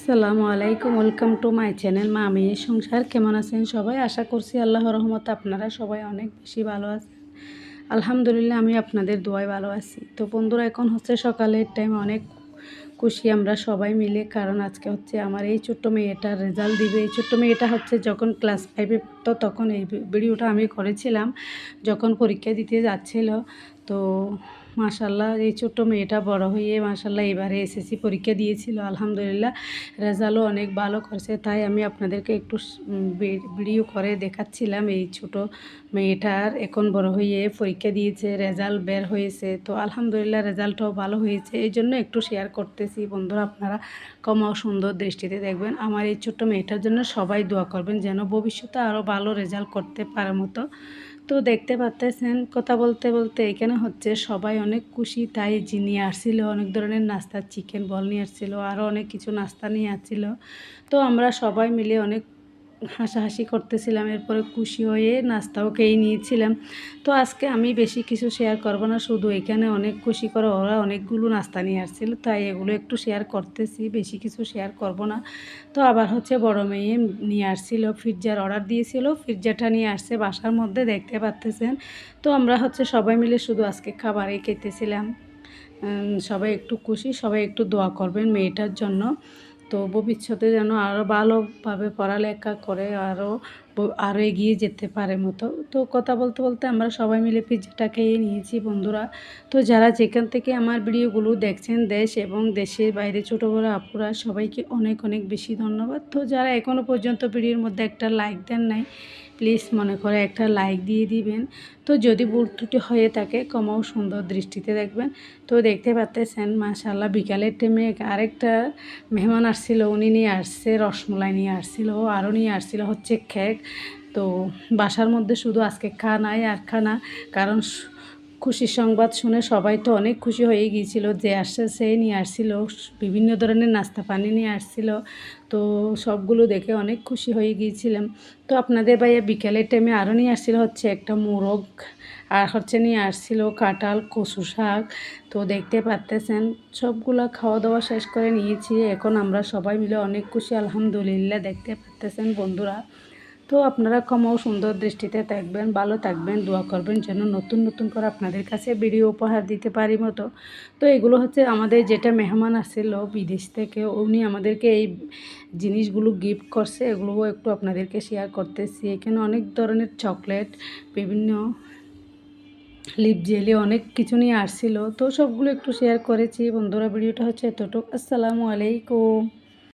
আসসালামু আলাইকুম welcome to my channel মা আমি সংসার। কেমন আছেন সবাই? আশা করছি আল্লাহ রহমত আপনারা সবাই অনেক বেশি ভালো আছেন। আলহামদুলিল্লাহ, আমি আপনাদের দোয়ায় ভালো আছি। তো বন্ধুরা, এখন হচ্ছে সকালের টাইম অনেক খুশি আমরা সবাই মিলে, কারণ আজকে হচ্ছে আমার এই ছোট্ট মেয়েটার রেজাল্ট দিবে। এই ছোট্ট মেয়েটা হচ্ছে যখন ক্লাস ফাইভে তো তখন এই ভিডিওটা আমি করেছিলাম, যখন পরীক্ষা দিতে যাচ্ছিল। তো মাশাল্লাহ এই ছোট্ট মেয়েটা বড় হয়ে মাশাল্লাহ এবারে এসএসসি পরীক্ষা দিয়েছিল, আলহামদুলিল্লাহ। রেজাল্টও অনেক ভালো করছে, তাই আমি আপনাদেরকে একটু ভিডিও করে দেখাচ্ছিলাম। এই ছোট মেয়েটার এখন বড় হয়ে পরীক্ষা দিয়েছে রেজাল্ট বের হয়েছে। তো আলহামদুলিল্লাহ রেজাল্টও ভালো হয়েছে, এই জন্য একটু শেয়ার করতেছি বন্ধুরা, আপনারা কমাও সুন্দর দৃষ্টিতে দেখবেন। আমার এই ছোট্ট মেয়েটার জন্য সবাই দোয়া করবেন যেন ভবিষ্যতে আরও ভালো রেজাল্ট করতে পারে মতো। তো দেখতে পাচ্তেছেন কথা বলতে বলতে এখানে হচ্ছে সবাই অনেক খুশি। তাই যিনি আসছিল, অনেক ধরনের নাস্তা চিকেন বল নিয়ে আসছিল, আরও অনেক কিছু নাস্তা নিয়ে আসছিল। তো আমরা সবাই মিলে অনেক হাসাহাসি করতেছিলাম, এরপরে খুশি হয়ে নাস্তাও খেয়ে নিয়েছিলাম। তো আজকে আমি বেশি কিছু শেয়ার করব না, শুধু এখানে অনেক খুশি করে ওরা অনেকগুলো নাস্তা নিয়ে আসছিল, তাই এগুলো একটু শেয়ার করতেছি, বেশি কিছু শেয়ার করব না। তো আবার হচ্ছে বড় মেয়ে নিয়ে আসছিল পিৎজার অর্ডার দিয়েছিল পিৎজাটা নিয়ে আসছে বাসার মধ্যে, দেখতে পাচ্তেছেন। তো আমরা হচ্ছে সবাই মিলে শুধু আজকে খাবারই খেতেছিলাম। সবাই একটু খুশি, সবাই একটু দোয়া করবেন মেয়েটার জন্য। তো ভবিষ্যতে যেন আরও ভালোভাবে পড়ালেখা করে আরও আরও এগিয়ে যেতে পারে মতো। তো কথা বলতে বলতে আমরা সবাই মিলে পিৎজাটা খেয়ে নিয়েছি বন্ধুরা। তো যারা যেখান থেকে আমার ভিডিওগুলো দেখছেন দেশ এবং দেশের বাইরে ছোটো বড়ো আপুরা, সবাইকে অনেক অনেক বেশি ধন্যবাদ। তো যারা এখনও পর্যন্ত ভিডিওর মধ্যে একটা লাইক দেন নাই প্লিজ মনে করে একটা লাইক দিয়ে দিবেন। তো যদি ভুল ত্রুটি হয়ে থাকে কমাও সুন্দর দৃষ্টিতে দেখবেন। তো দেখতে পাচ্তেছেন মাশাল্লাহ বিকালের টাইমে আরেকটা মেহমান আসছিল, উনি নিয়ে আসছে, রসমলাই নিয়ে আসছিল আরও নিয়ে আসছিল হচ্ছে কেক তো বাসার মধ্যে শুধু আজকে খানাই আর খানা। কারণ খুশির সংবাদ শুনে সবাই তো অনেক খুশি হয়ে গিয়েছিল যে আসছে, সে নিয়ে আসছিল, বিভিন্ন ধরনের নাস্তা পানি নিয়ে আসছিল। তো সবগুলো দেখে অনেক খুশি হয়ে গিয়েছিলাম। তো আপনাদের ভাইয়া বিকেলের টাইমে আরও নিয়ে আসছিল হচ্ছে একটা মোরগ, আর হচ্ছে নিয়ে আসছিল কাঁঠাল কচু শাক। তো দেখতে পারতেছেন, সবগুলো খাওয়া দাওয়া শেষ করে নিয়েছি। এখন আমরা সবাই মিলে অনেক খুশি, আলহামদুলিল্লাহ, দেখতে পারতেছেন বন্ধুরা। তো আপনারা কমাও সুন্দর দৃষ্টিতে থাকবেন, ভালো থাকবেন, দোয়া করবেন যেন নতুন নতুন করে আপনাদের কাছে ভিডিও উপহার দিতে পারি মতো। তো এগুলো হচ্ছে আমাদের যেটা মেহমান আসছিল বিদেশ থেকে, উনি আমাদেরকে এই জিনিসগুলো গিফট করছে এগুলোও একটু আপনাদেরকে শেয়ার করতেছি। এখানে অনেক ধরনের চকলেট বিভিন্ন লিপ জেলি অনেক কিছু নিয়ে আসছিল। তো সবগুলো একটু শেয়ার করেছি। বন্ধুরা, ভিডিওটা হচ্ছে এতটুকু। আসসালামু আলাইকুম।